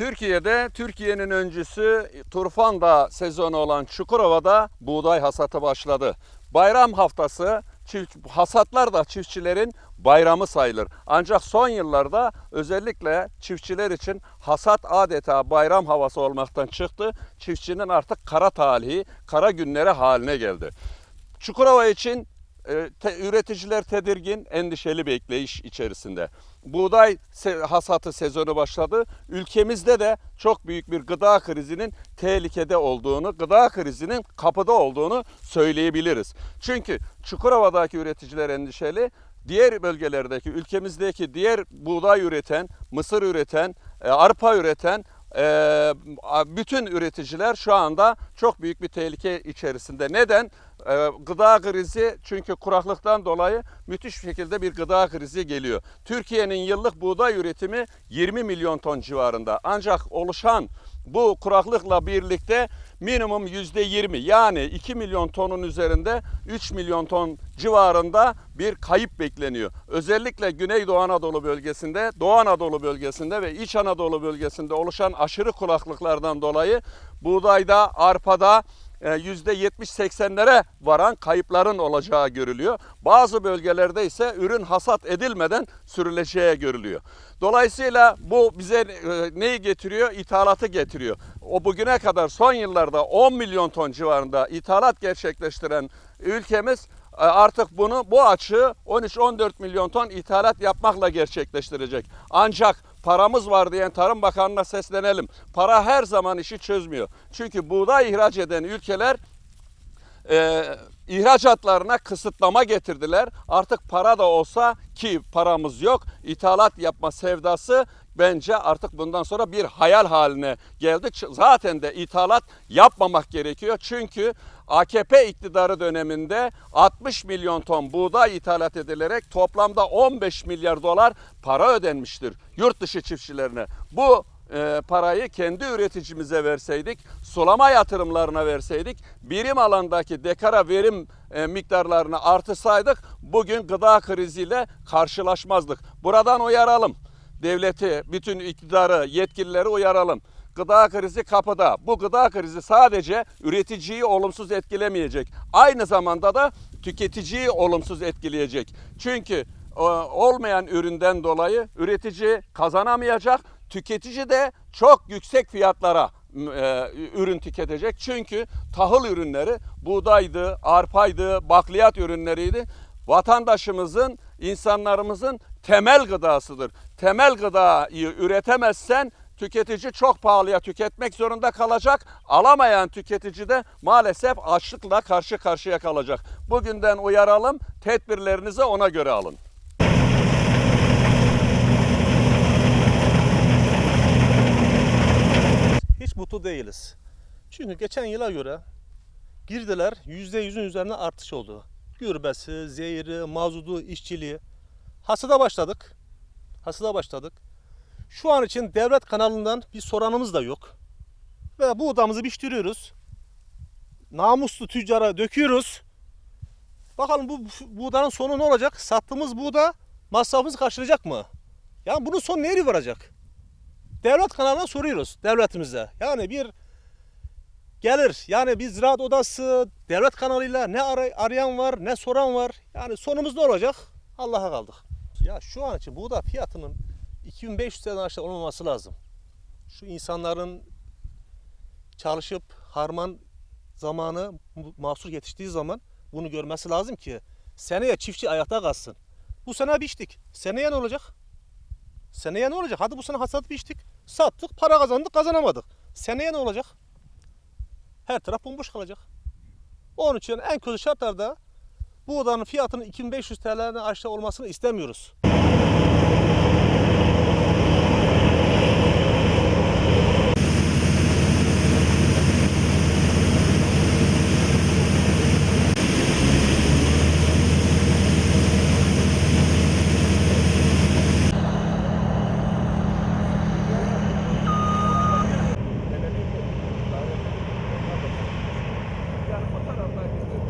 Türkiye'de Türkiye'nin öncüsü Turfanda sezonu olan Çukurova'da buğday hasatı başladı. Bayram haftası çift, hasatlar da çiftçilerin bayramı sayılır. Ancak son yıllarda özellikle çiftçiler için hasat adeta bayram havası olmaktan çıktı. Çiftçinin artık kara talihi, kara günleri haline geldi. Çukurova için te- üreticiler tedirgin, endişeli bekleyiş içerisinde. Buğday hasatı sezonu başladı. Ülkemizde de çok büyük bir gıda krizinin tehlikede olduğunu, gıda krizinin kapıda olduğunu söyleyebiliriz. Çünkü Çukurova'daki üreticiler endişeli. Diğer bölgelerdeki, ülkemizdeki diğer buğday üreten, mısır üreten, e, arpa üreten e, bütün üreticiler şu anda çok büyük bir tehlike içerisinde. Neden? E, gıda krizi çünkü kuraklıktan dolayı müthiş bir şekilde bir gıda krizi geliyor. Türkiye'nin yıllık buğday üretimi 20 milyon ton civarında. Ancak oluşan bu kuraklıkla birlikte minimum yüzde 20 yani 2 milyon tonun üzerinde 3 milyon ton civarında bir kayıp bekleniyor. Özellikle Güneydoğu Anadolu bölgesinde, Doğu Anadolu bölgesinde ve İç Anadolu bölgesinde oluşan aşırı kuraklıklardan dolayı buğdayda, arpada %70-80'lere varan kayıpların olacağı görülüyor. Bazı bölgelerde ise ürün hasat edilmeden sürüleceği görülüyor. Dolayısıyla bu bize e, neyi getiriyor? İthalatı getiriyor. O bugüne kadar son yıllarda 10 milyon ton civarında ithalat gerçekleştiren ülkemiz e, artık bunu bu açığı 13-14 milyon ton ithalat yapmakla gerçekleştirecek. Ancak paramız var diyen Tarım Bakanı'na seslenelim. Para her zaman işi çözmüyor. Çünkü buğday ihraç eden ülkeler e, ihracatlarına kısıtlama getirdiler. Artık para da olsa ki paramız yok. ithalat yapma sevdası bence artık bundan sonra bir hayal haline geldi. Zaten de ithalat yapmamak gerekiyor. Çünkü AKP iktidarı döneminde 60 milyon ton buğday ithalat edilerek toplamda 15 milyar dolar para ödenmiştir yurt dışı çiftçilerine. Bu e, parayı kendi üreticimize verseydik, sulama yatırımlarına verseydik, birim alandaki dekara verim e, miktarlarını artırsaydık bugün gıda kriziyle karşılaşmazdık. Buradan uyaralım. Devleti, bütün iktidarı, yetkilileri uyaralım. Gıda krizi kapıda. Bu gıda krizi sadece üreticiyi olumsuz etkilemeyecek. Aynı zamanda da tüketiciyi olumsuz etkileyecek. Çünkü e, olmayan üründen dolayı üretici kazanamayacak. Tüketici de çok yüksek fiyatlara e, ürün tüketecek. Çünkü tahıl ürünleri buğdaydı, arpaydı, bakliyat ürünleriydi. Vatandaşımızın, insanlarımızın temel gıdasıdır. Temel gıdayı üretemezsen tüketici çok pahalıya tüketmek zorunda kalacak. Alamayan tüketici de maalesef açlıkla karşı karşıya kalacak. Bugünden uyaralım, tedbirlerinizi ona göre alın. hiç mutlu değiliz. Çünkü geçen yıla göre girdiler %100'ün üzerine artış oldu. Gürbesi, zehiri, mazudu, işçiliği. Hasıda başladık. Hasıda başladık. Şu an için devlet kanalından bir soranımız da yok. Ve bu odamızı biçtiriyoruz. Namuslu tüccara döküyoruz. Bakalım bu buğdanın sonu ne olacak? Sattığımız buğda masrafımızı karşılayacak mı? Yani bunun sonu nereye varacak? devlet kanalına soruyoruz devletimize. Yani bir gelir yani bir ziraat odası devlet kanalıyla ne aray- arayan var ne soran var. Yani sonumuz ne olacak? Allah'a kaldık. Ya şu an için buğday fiyatının 2500 liradan aşağı olmaması lazım. Şu insanların çalışıp harman zamanı mahsul yetiştiği zaman bunu görmesi lazım ki seneye çiftçi ayakta kalsın. Bu sene biçtik. Seneye ne olacak? Seneye ne olacak? Hadi bu sene hasat biçtik. Sattık, para kazandık, kazanamadık. Seneye ne olacak? Her taraf bomboş kalacak. Onun için en kötü şartlarda bu odanın fiyatının 2500 TL'den aşağı olmasını istemiyoruz.